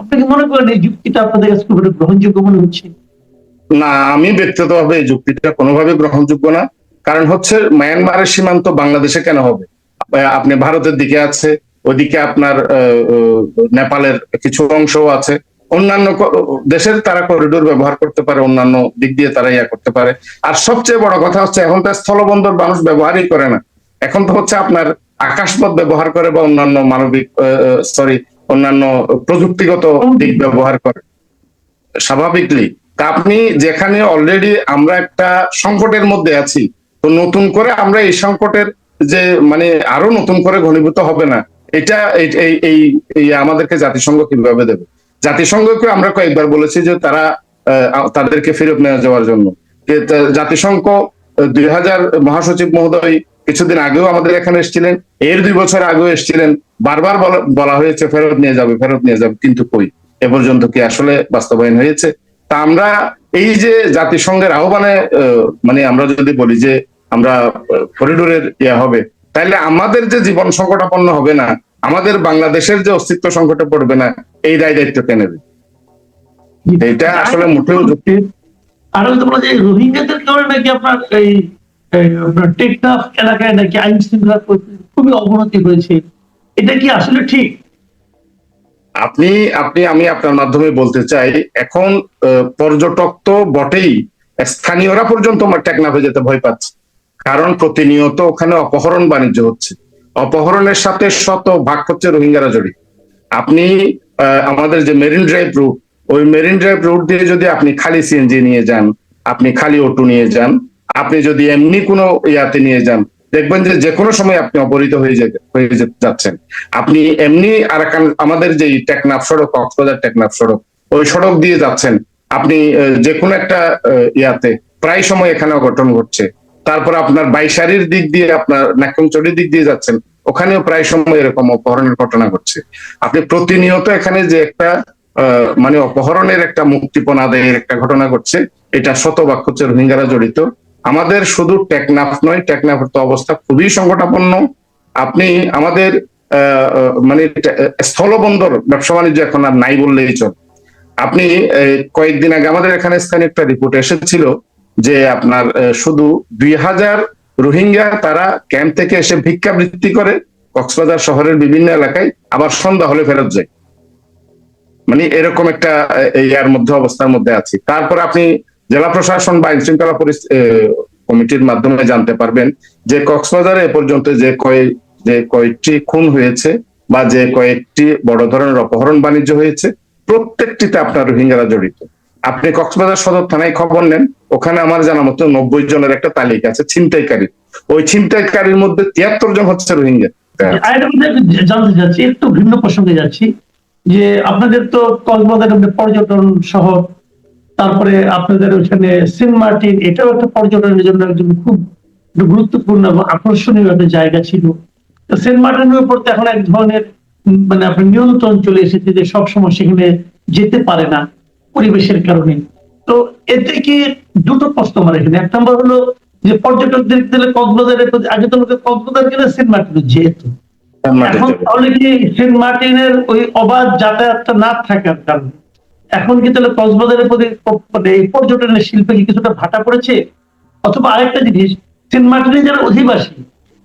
আপনি মনে করেন এই যুক্তিটা আপনাদের কাছে খুব গ্রহণযোগ্য মনে হচ্ছে? না, আমি এই যুক্তিটা কোনোভাবে গ্রহণযোগ্য না। কারণ হচ্ছে মায়ানমারের সীমান্ত বাংলাদেশে কেন হবে? আপনি ভারতের দিকে আছে, ওদিকে আপনার নেপালের কিছু অংশও আছে। অন্যান্য দেশের তারা করিডোর ব্যবহার করতে পারে, অন্যান্য দিক দিয়ে তারা ইয়া করতে পারে। আর সবচেয়ে বড় কথা হচ্ছে, এখন তো স্থলবন্দর মানুষ ব্যবহারই করে না। এখন তো হচ্ছে আপনার আকাশপথ ব্যবহার করে বা অন্যান্য মানবিক সরি অন্যান্য প্রযুক্তিগত দিক ব্যবহার করে। স্বাভাবিকলি তা আপনি যেখানে অলরেডি আমরা একটা সংকটের মধ্যে আছি তো নতুন করে আমরা এই সংকটের যে মানে আরও নতুন করে ঘনীভূত হবে না এটা এই- এই আমাদেরকে জাতিসংঘ কীভাবে দেবে? জাতিসংঘকে আমরা কয়েকবার বলেছি যে তারা তাদেরকে ফেরত নিয়ে যাওয়ার জন্য। যে জাতিসংঘ দুই হাজার মহাসচিব মহোদয় কিছুদিন আগেও আমাদের এখানে এসেছিলেন এর দুই বছর আগেও এসেছিলেন। বারবার বলা- হয়েছে, ফেরত নিয়ে যাবে, ফেরত নিয়ে যাবে, কিন্তু কই? এ পর্যন্ত কি আসলে বাস্তবায়ন হয়েছে? তা আমরা এই যে জাতিসংঘের আহ্বানে মানে আমরা যদি বলি যে আমরা করিডোরের ইয়া হবে তাহলে আমাদের যে জীবন সংকটাপন্ন হবে না, আমাদের বাংলাদেশের যে অস্তিত্ব সংকটে পড়বে না, এই দায় দায়িত্ব কে নেবে? এটা আসলে মোটেও যুক্তি। আর হয়তো বলা যায়, রোহিঙ্গাদের কারণে নাকি আপনার এই আপনার টেকনাফ এলাকায় নাকি আইন শৃঙ্খলা খুবই অবনতি হয়েছে? এটা কি আসলে ঠিক? আপনি আপনি, আমি আপনার মাধ্যমে বলতে চাই, এখন পর্যটক তো বটেই, স্থানীয়রা পর্যন্ত আমার টেকনাফে যেতে ভয় পাচ্ছে। কারণ প্রতিনিয়ত ওখানে অপহরণ বাণিজ্য হচ্ছে। অপহরণের সাথে শত ভাগ হচ্ছে রোহিঙ্গারা জড়িত। আপনি আমাদের যে মেরিন ড্রাইভ রুট, ওই মেরিন ড্রাইভ রুট দিয়ে যদি আপনি খালি সিএনজি নিয়ে যান, আপনি খালি অটো নিয়ে যান, আপনি যদি এমনি কোনো ইয়াতে নিয়ে যান দেখবেন যে যে কোনো সময় আপনি অপহৃত হয়ে যেতে, হয়ে যাচ্ছেন। আপনি এমনি আরাকান আমাদের যে টেকনাফ সড়ক, কক্সবাজার টেকনাফ সড়ক, ওই সড়ক দিয়ে যাচ্ছেন। আপনি যে কোনো একটা ইয়াতে প্রায় সময় এখানে অঘটন ঘটছে। তারপর আপনার বাইশারির দিক দিয়ে, আপনার নাকমচড়ির দিক দিয়ে যাচ্ছেন, ওখানেও প্রায় সময় এরকম অপহরণের ঘটনা ঘটছে। আপনি প্রতিনিয়ত এখানে যে একটা মানে অপহরণের একটা মুক্তিপণ আদায়ের একটা ঘটনা ঘটছে, এটা শতভাগ হচ্ছে রোহিঙ্গারা জড়িত। আমাদের শুধু টেকনাফ নয়, টেকনাফের তো অবস্থা খুবই সংকটাপন্ন। আপনি আমাদের মানে স্থলবন্দর, ব্যবসা বাণিজ্য এখন আর নাই বললেই চল। আপনি কয়েকদিন আগে আমাদের এখানে স্থানীয় একটা রিপোর্ট এসেছিল যে আপনার শুধু দুই হাজার রোহিঙ্গা তারা ক্যাম্প থেকে এসে ভিক্ষাবৃত্তি করে কক্সবাজার শহরের বিভিন্ন এলাকায় আবার সন্ধ্যা হলে ফেরত যায়। মানে এরকম একটা ইয়ার মধ্যে, অবস্থার মধ্যে আছি। তারপর আপনি জেলা প্রশাসন বা আইন শৃঙ্খলা কমিটির মাধ্যমে জানতে পারবেন যে কক্সবাজারে এ পর্যন্ত যে কয়েক যে কয়েকটি খুন হয়েছে বা যে কয়েকটি বড় ধরনের অপহরণ বাণিজ্য হয়েছে, প্রত্যেকটিতে আপনার রোহিঙ্গারা জড়িত। আপনি কক্সবাজার সদর থানায় খবর নেন, ওখানে আমার জানা মতো নব্বই জনের একটা তালিকা আছে, ছিনতাইকারী। ওই ছিনতাইকারীর মধ্যে তিয়াত্তর জন হচ্ছে রোহিঙ্গা। জানতে একটু ভিন্ন প্রসঙ্গে যাচ্ছি, যে আপনাদের তো কক্সবাজার পর্যটন শহর তারপরে আপনাদের ওখানে সেন্ট মার্টিন এটাও একটা পর্যটনের জন্য একজন খুব গুরুত্বপূর্ণ এবং আকর্ষণীয় একটা জায়গা ছিল। সেন্ট মার্টিনের উপর তো এখন এক ধরনের মানে আপনার নিয়ন্ত্রণ চলে এসেছে যে সবসময় সেখানে যেতে পারে না পরিবেশের কারণে। তো এতে কি দুটো প্রশ্ন আমার এখানে। এক নম্বর হলো যে পর্যটকদের গেলে কক্সবাজারের প্রতি- আগে তো লোকে কক্সবাজার গেলে সেন্ট মার্টিন যেত। এখন তাহলে কি সেন্ট মার্টিনের ওই অবাধ যাতায়াতটা না থাকার কারণে এখন কি তাহলে কক্সবাজারের প্রতি মানে এই পর্যটনের শিল্পে কি কিছুটা ভাটা পড়েছে? অথবা আরেকটা জিনিস, সেন্ট মার্টিনের যারা অধিবাসী,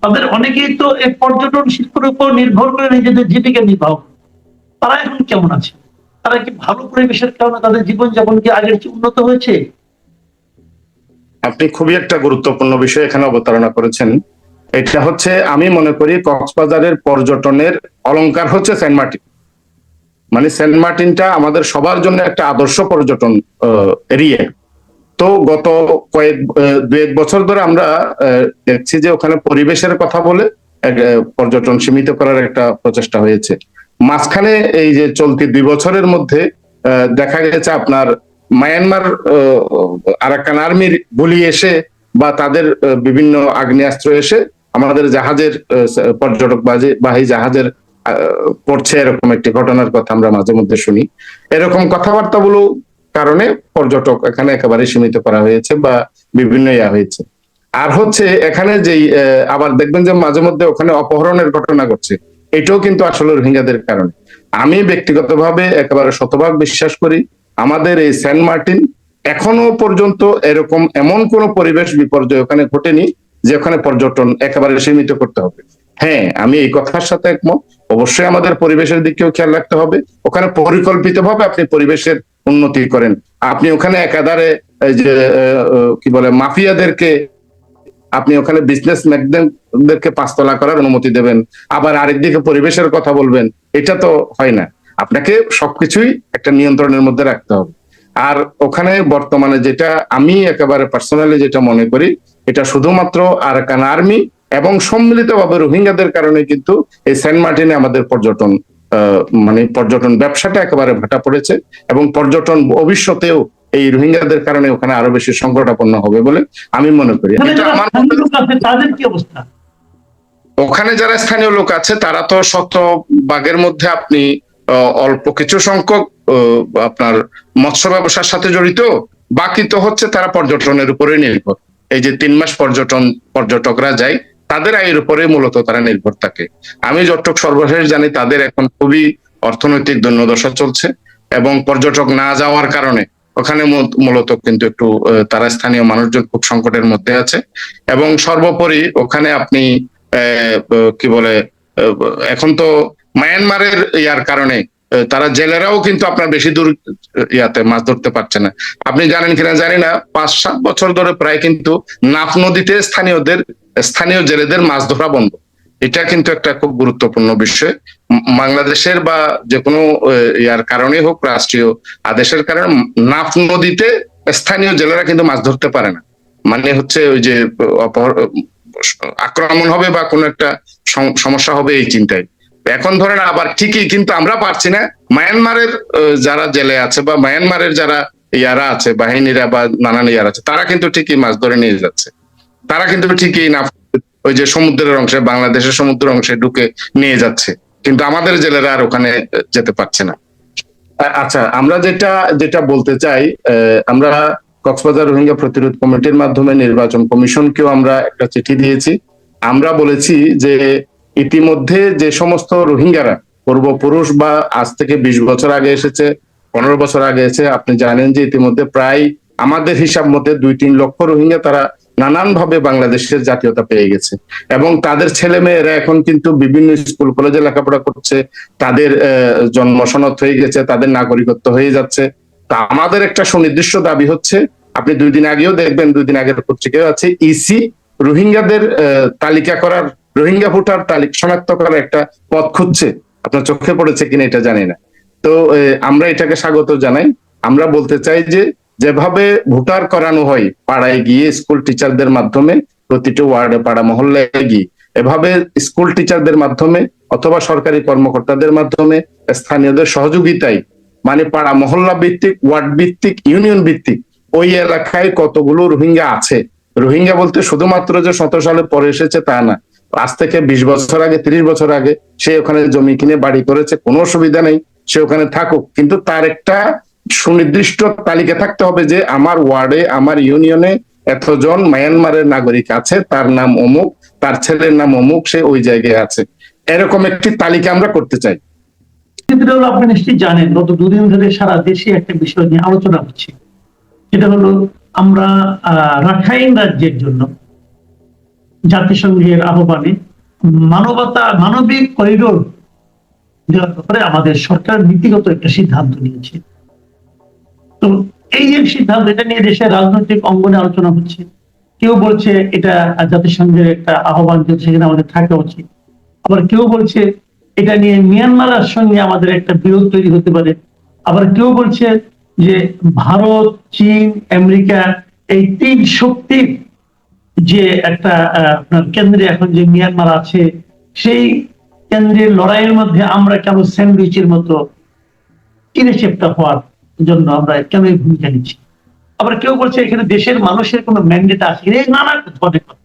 তাদের অনেকেই তো এই পর্যটন শিল্পের উপর নির্ভর করে নিজেদের জীবিকা নির্বাহ তারা এখন কেমন আছে? তারা কি ভালো পরিবেশের কারণে তাদের জীবনযাপন কি আগের চেয়ে উন্নত হয়েছে? আপনি খুবই একটা গুরুত্বপূর্ণ বিষয় এখানে অবতারণা করেছেন। এটা হচ্ছে, আমি মনে করি কক্সবাজারের পর্যটনের অলংকার হচ্ছে সেন্ট মার্টিন। মানে সেন্ট মার্টিনটা আমাদের সবার জন্য একটা আদর্শ পর্যটন এরিয়া। তো গত কয়েক দু এক বছর ধরে আমরা দেখছি যে ওখানে পরিবেশের কথা বলে পর্যটন সীমিত করার একটা প্রচেষ্টা হয়েছে। মাঝখানে এই যে চলতি দুই বছরের মধ্যে দেখা গেছে আপনার মায়ানমার আরাকান আর্মির গুলি এসে বা তাদের বিভিন্ন আগ্নেয়াস্ত্র এসে আমাদের জাহাজের পর্যটক বাহী জাহাজের পড়ছে, এরকম একটি ঘটনার কথা আমরা মাঝে মধ্যে শুনি। এরকম কথাবার্তাগুলো কারণে পর্যটক এখানে একেবারে সীমিত করা হয়েছে বা বিভিন্ন ইয়া হয়েছে। আর হচ্ছে এখানে যেই আবার দেখবেন যে মাঝে মধ্যে ওখানে অপহরণের ঘটনা ঘটছে। এটাও কিন্তু আসলে রোহিঙ্গাদের কারণে। আমি ব্যক্তিগতভাবে একেবারে শতভাগ বিশ্বাস করি, আমাদের এই সেন্ট মার্টিন এখনও পর্যন্ত এরকম এমন কোন পরিবেশ বিপর্যয় ওখানে ঘটেনি যে ওখানে পর্যটন একেবারে সীমিত করতে হবে। হ্যাঁ আমি এই কথার সাথে একমত। অবশ্যই আমাদের পরিবেশের দিকেও খেয়াল রাখতে হবে। ওখানে পরিকল্পিত ভাবে আপনি পরিবেশের উন্নতি করেন। আপনি ওখানে একাধারে যে কি বলে, মাফিয়াদেরকে আপনি ওখানে বিজনেস ম্যাগদেরকে পাঁচতলা করার অনুমতি দেবেন। আবার আরেকদিকে পরিবেশের কথা বলবেন, এটা তো হয় না। আপনাকে সবকিছুই একটা নিয়ন্ত্রণের মধ্যে রাখতে হবে। আর ওখানে বর্তমানে যেটা আমি একেবারে পার্সোনালি যেটা মনে করি, এটা শুধুমাত্র আরাকান আর্মি এবং সম্মিলিতভাবে রোহিঙ্গাদের কারণে কিন্তু এই সেন্ট মার্টিনে আমাদের পর্যটন আহ, মানে পর্যটন ব্যবসাটা একেবারে ভাটা পড়েছে এবং পর্যটন ভবিষ্যতেও এই রোহিঙ্গাদের কারণে ওখানে আরও বেশি সংকটাপন্ন হবে বলে আমি মনে করি। তাদের কি অবস্থা? ওখানে যারা স্থানীয় লোক আছে তারা তো শত বাগের মধ্যে আপনি আহ, অল্প কিছু সংখ্যক আপনার মৎস্য ব্যবসার সাথে জড়িত বাকি তো হচ্ছে তারা পর্যটনের উপরে নির্ভর। এই যে তিন মাস পর্যটন পর্যটকরা যায় তাদের আয়ের উপরে মূলত তারা নির্ভর থাকে। আমি যতটুক সর্বশেষ জানি, তাদের এখন খুবই অর্থনৈতিক দৈন্যদশা চলছে এবং পর্যটক না যাওয়ার কারণে ওখানে মূলত কিন্তু একটু তারা স্থানীয় মানুষজন খুব সংকটের মধ্যে আছে এবং সর্বোপরি ওখানে আপনি কি বলে এখন তো মায়ানমারের ইয়ার কারণে তারা জেলেরাও কিন্তু আপনার বেশি দূর ইয়াতে মাছ ধরতে পারছে না। আপনি জানেন কিনা জানি না, পাঁচ সাত বছর ধরে প্রায় কিন্তু নাফ নদীতে স্থানীয়দের স্থানীয় জেলেদের মাছ ধরা বন্ধ। এটা কিন্তু একটা খুব গুরুত্বপূর্ণ বিষয়। বাংলাদেশের বা যে কোনো ইয়ার কারণে হোক, রাষ্ট্রীয় আদেশের কারণে নাফ নদীতে স্থানীয় জেলেরা কিন্তু মাছ ধরতে পারে না। মানে হচ্ছে ওই যে আক্রমণ হবে বা কোনো একটা সম- সমস্যা হবে এই চিন্তায়। এখন ধরেন আবার ঠিকই, কিন্তু আমরা পারছি না। মায়ানমারের যারা জেলে আছে বা মায়ানমারের যারা ইয়ারা আছে, বাহিনীরা বা নানান ইয়ারা আছে, তারা কিন্তু ঠিকই মাছ ধরে নিয়ে যাচ্ছে। তারা কিন্তু ঠিকই না, ওই যে সমুদ্রের অংশে, বাংলাদেশের সমুদ্রের অংশে ঢুকে নিয়ে যাচ্ছে। কিন্তু আমাদের জেলেরা আর ওখানে যেতে পারছে না। আচ্ছা আমরা যেটা যেটা বলতে চাই আমরা কক্সবাজার রোহিঙ্গা প্রতিরোধ কমিটির মাধ্যমে নির্বাচন কমিশনকেও আমরা একটা চিঠি দিয়েছি। আমরা বলেছি যে ইতিমধ্যে যে সমস্ত রোহিঙ্গারা, পূর্বপুরুষ বা আজ থেকে বিশ বছর আগে এসেছে, পনেরো বছর আগে এসে, আপনি জানেন যে ইতিমধ্যে প্রায় আমাদের হিসাব মতে দুই তিন লক্ষ রোহিঙ্গা তারা নানান ভাবে বাংলাদেশের জাতীয়তা পেয়ে গেছে। এবং তাদের ছেলে মেয়েরা এখন কিন্তু বিভিন্ন স্কুল কলেজে লেখাপড়া করছে তাদের জন্ম সনদ হয়ে গেছে তাদের নাগরিকত্ব হয়ে যাচ্ছে। তা আমাদের একটা সুনির্দিষ্ট দাবি হচ্ছে আপনি দুই দিন আগেও দেখবেন দুই দিন আগের পত্রিকায় আছে ইসি রোহিঙ্গাদের আহ, তালিকা করার রোহিঙ্গা ভোটার তালিকা শনাক্ত করার একটা পথ খুঁজছে। আপনার চোখে পড়েছে কিনা এটা জানি না। তো আমরা এটাকে স্বাগত জানাই। আমরা বলতে চাই যে যেভাবে ভোটার করানো হয়, পাড়ায় গিয়ে স্কুল টিচারদের মাধ্যমে প্রতিটি ওয়ার্ডে, পাড়া মহল্লায় গিয়ে, এভাবে স্কুল টিচারদের মাধ্যমে অথবা সরকারি কর্মকর্তাদের মাধ্যমে স্থানীয়দের সহযোগিতায় মানে পাড়া মহল্লা ভিত্তিক, ওয়ার্ড ভিত্তিক, ইউনিয়ন ভিত্তিক, ওই এলাকায় কতগুলো রোহিঙ্গা আছে। রোহিঙ্গা বলতে শুধুমাত্র যে শত সালে পরে এসেছে তা না, আজ থেকে বিশ বছর আগে, তিরিশ বছর আগে সে ওখানে জমি কিনে বাড়ি করেছে, কোনো অসুবিধা নেই, সে ওখানে থাকুক। কিন্তু তার একটা সুনির্দিষ্ট তালিকা থাকতে হবে যে আমার ওয়ার্ডে, আমার ইউনিয়নে এতজন মায়ানমারের নাগরিক আছে, তার নাম অমুক, তার ছেলের নাম অমুক, সে ওই জায়গায় আছে। এরকম একটি তালিকা আমরা করতে চাই। আপনি নিশ্চয়ই জানেন, গত দুদিন ধরে সারা দেশে একটা বিষয় নিয়ে আলোচনা হচ্ছে। সেটা হলো, আমরা রাখাইন রাজ্যের জন্য জাতিসংঘের আহ্বানে মানবতা, মানবিক করিডোর দেওয়ার ব্যাপারে আমাদের সরকার নীতিগত একটা সিদ্ধান্ত নিয়েছে। এই যে সিদ্ধান্ত, এটা নিয়ে দেশের রাজনৈতিক অঙ্গনে আলোচনা হচ্ছে। কেউ বলছে এটা জাতিসংঘের একটা আহ্বান সেখানে আমাদের থাকা উচিত। আবার কেউ বলছে এটা নিয়ে মিয়ানমারের সঙ্গে আমাদের একটা বিরোধ তৈরি হতে পারে। আবার কেউ বলছে যে ভারত, চীন, আমেরিকা এই তিন শক্তির যে একটা আপনার কেন্দ্রে এখন যে মিয়ানমার আছে, সেই কেন্দ্রের লড়াইয়ের মধ্যে আমরা কেন স্যান্ডউইচের মতো কিনে চেপটা হওয়ার জন্য আমরা কেন এই ভূমিকা নিচ্ছি। আবার কেউ বলছে এখানে দেশের মানুষের কোনো ম্যান্ডেট আছে? এই নানা ধরনের কথা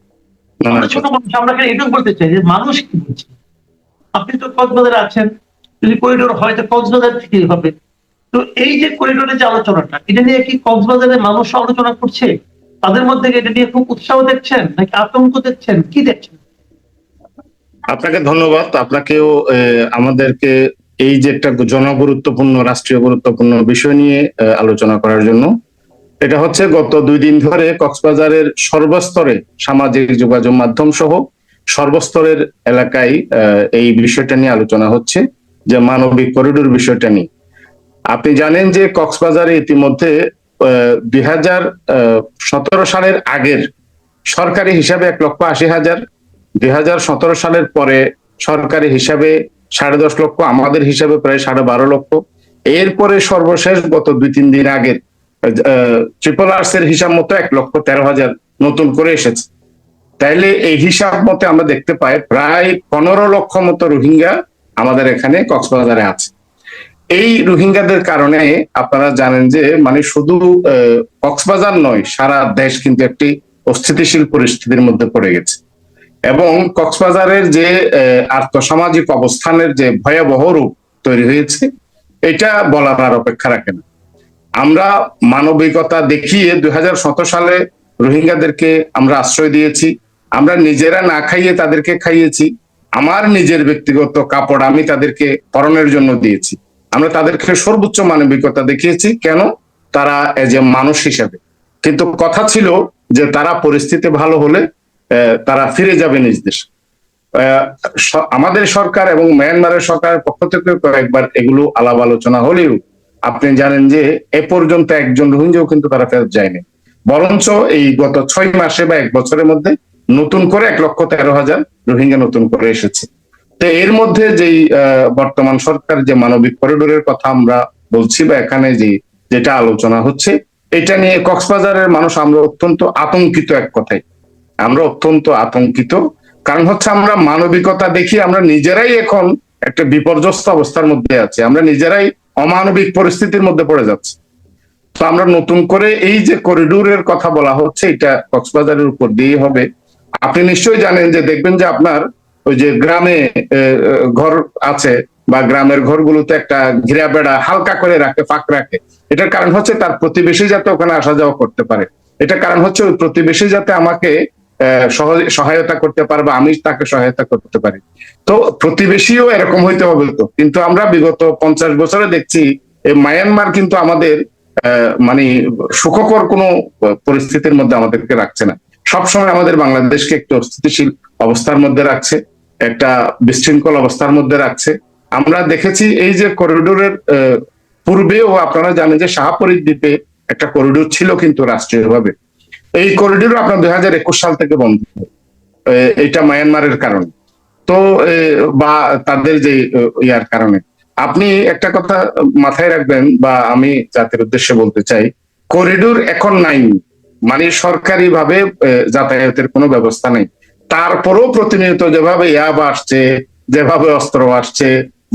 আমরা ছোট মানুষ আমরা এখানে এটুকু বলতে চাই যে মানুষ কি বলছে? আপনি তো কক্সবাজারে আছেন যদি করিডোর হয় তো কক্সবাজার থেকেই হবে। তো এই যে করিডোরের যে আলোচনাটা এটা নিয়ে কি কক্সবাজারের মানুষ আলোচনা করছে? তাদের মধ্যে এটা নিয়ে খুব উৎসাহ দেখছেন নাকি আতঙ্ক দেখছেন? কি দেখছেন? আপনাকে ধন্যবাদ। আপনাকেও আমাদেরকে এই যে একটা জনগুরুত্বপূর্ণ, রাষ্ট্রীয় গুরুত্বপূর্ণ বিষয় নিয়ে আলোচনা করার জন্য, এটা হচ্ছে গত দুই দিন ধরে কক্সবাজারের সর্বস্তরে সামাজিক যোগাযোগ মাধ্যম সহ সর্বস্তরের এলাকায় এই বিষয়টা নিয়ে আলোচনা হচ্ছে, যে মানবিক করিডোর বিষয়টা নিয়ে। আপনি জানেন যে কক্সবাজারে ইতিমধ্যে দুই হাজার সতেরো সালের আগের সরকারি হিসাবে এক লক্ষ আশি হাজার দুই সালের পরে সরকারি হিসাবে সাড়ে দশ লক্ষ, আমাদের হিসাবে প্রায় সাড়ে বারো লক্ষ। এরপরে সর্বশেষ গত দুই, তিন দিন আগের ট্রিপল আর্টস এর হিসাব মতো এক লক্ষ তেরো হাজার নতুন করে এসেছে। তাইলে এই হিসাব মতে আমরা দেখতে পাই, প্রায় পনেরো লক্ষ মতো রোহিঙ্গা আমাদের এখানে কক্সবাজারে আছে। এই রোহিঙ্গাদের কারণে আপনারা জানেন যে মানে শুধু কক্সবাজার নয়, সারা দেশ কিন্তু একটি অস্থিতিশীল পরিস্থিতির মধ্যে পড়ে গেছে। এবং কক্সবাজারের যে আর্থসামাজিক অবস্থানের যে ভয়াবহ রূপ তৈরি হয়েছে, এটা বলার আর অপেক্ষা রাখে না। আমরা মানবিকতা দেখিয়ে দু হাজার সতেরো সালে রোহিঙ্গাদেরকে আমরা আশ্রয় দিয়েছি, আমরা নিজেরা না খাইয়ে তাদেরকে খাইয়েছি, আমার নিজের ব্যক্তিগত কাপড় আমি তাদেরকে পরনের জন্য দিয়েছি। আমরা তাদেরকে সর্বোচ্চ মানবিকতা দেখিয়েছি, কেন? তারা এজ এ মানুষ হিসাবে। কিন্তু কথা ছিল যে তারা পরিস্থিতি ভালো হলে তারা ফিরে যাবে নিজ দেশে। আমাদের সরকার এবং মায়ানমারের সরকারের পক্ষ থেকে কয়েকবার এগুলো আলাপ আলোচনা হলেও আপনি জানেন যে এ পর্যন্ত একজন রোহিঙ্গাও কিন্তু তারা ফেরত যায়নি। বরঞ্চ এই গত ছয় মাসে বা এক বছরের মধ্যে নতুন করে এক লক্ষ তেরো হাজার রোহিঙ্গা নতুন করে এসেছে। তো এর মধ্যে যেই বর্তমান সরকার যে মানবিক করিডোরের কথা আমরা বলছি বা এখানে যে, যেটা আলোচনা হচ্ছে, এটা নিয়ে কক্সবাজারের মানুষ আমরা অত্যন্ত আতঙ্কিত এক কথায়। আমরা অত্যন্ত আতঙ্কিত। কারণ হচ্ছে আমরা মানবিকতা দেখি, আমরা নিজেরাই এখন একটা বিপর্যস্ত অবস্থার মধ্যে আছি। আমরা নিজেরাই অমানবিক পরিস্থিতির মধ্যে পড়ে যাচ্ছি। তো আমরা নতুন করে এই যে করিডোরের কথা বলা হচ্ছে, এটা কক্সবাজারের উপর দিয়ে হবে। আপনি নিশ্চয়ই জানেন যে, দেখবেন যে আপনার ওই যে গ্রামে ঘর আছে বা গ্রামের ঘরগুলোতে একটা ঘিরা বেড়া হালকা করে রাখে, ফাঁক রাখে। এটার কারণ হচ্ছে তার প্রতিবেশী যাতে ওখানে আসা যাওয়া করতে পারে। এটা কারণ হচ্ছে ওই প্রতিবেশী যাতে আমাকে সহায়তা করতে পারে বা আমি তাকে সহায়তা করতে পারি। তো প্রতিবেশীও এরকম হইতে হবে তো। কিন্তু আমরা বিগত পঞ্চাশ বছরে দেখছি মায়ানমার কিন্তু আমাদের মানে সুখকর কোনো পরিস্থিতির মধ্যে আমাদেরকে রাখছে না। সবসময় আমাদের বাংলাদেশকে একটু অস্থিতিশীল অবস্থার মধ্যে রাখছে, একটা বিশৃঙ্খল অবস্থার মধ্যে রাখছে। আমরা দেখেছি এই যে করিডোরের পূর্বেও আপনারা জানেন যে শাহপরীর দ্বীপে একটা করিডোর ছিল কিন্তু রাষ্ট্রীয়ভাবে। এই করিডোর আপনার দুই হাজার একুশ সাল থেকে বন্ধ। এটা মায়ানমারের কারণে। তো বা তাদের যে ইয়ার কারণে। আপনি একটা কথা মাথায় রাখবেন, বা আমি জাতির উদ্দেশ্যে বলতে চাই করিডোর এখন নাই। মানে সরকারি ভাবে যাতায়াতের কোনো ব্যবস্থা নেই। তারপরেও প্রতিনিয়ত যেভাবে ইয়াব আসছে, যেভাবে অস্ত্র আসছে,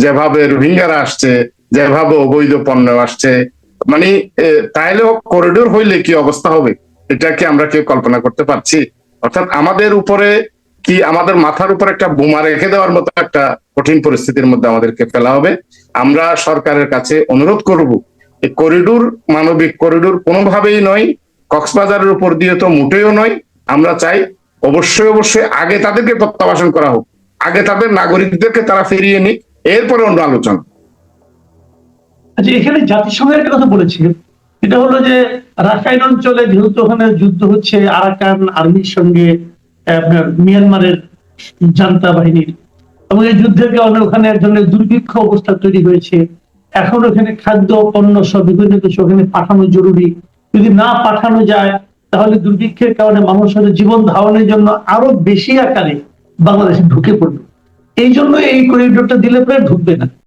যেভাবে রোহিঙ্গারা আসছে, যেভাবে অবৈধ পণ্য আসছে মানে তাইলেও করিডোর হইলে কি অবস্থা হবে? এটা কি আমরা কেউ কল্পনা করতে পারছি। অর্থাৎ আমাদের উপরে কি, আমাদের মাথার উপর একটা বোমা রেখে দেওয়ার মতো একটা কঠিন পরিস্থিতির মধ্যে আমাদেরকে ফেলা হবে। আমরা সরকারের কাছে অনুরোধ করব, এই করিডোর, মানবিক করিডোর কোনোভাবেই নয়, কক্সবাজারের উপর দিয়ে তো মোটেও নয়। আমরা চাই অবশ্যই অবশ্যই আগে তাদেরকে প্রত্যাবাসন করা হোক। আগে তাদের নাগরিকদেরকে তারা ফিরিয়ে নিক। এরপরে অন্য আলোচনা। আচ্ছা এখানে জাতিসংঘের একটা কথা বলেছে। এটা হলো যে রাখাইন অঞ্চলে যেহেতু ওখানে যুদ্ধ হচ্ছে, আরাকান আর্মির সঙ্গে মিয়ানমারের জান্তা বাহিনীর এবং এই যুদ্ধের কারণে ওখানে এক ধরনের দুর্ভিক্ষ অবস্থা তৈরি হয়েছে। এখন ওখানে খাদ্য, পণ্য সব বিভিন্ন কিছু ওখানে পাঠানো জরুরি। যদি না পাঠানো যায়, তাহলে দুর্ভিক্ষের কারণে মানুষের জীবন ধারণের জন্য আরও বেশি আকারে বাংলাদেশে ঢুকে পড়বে। এই জন্য এই করিডোরটা দিলে পরে ঢুকবে না।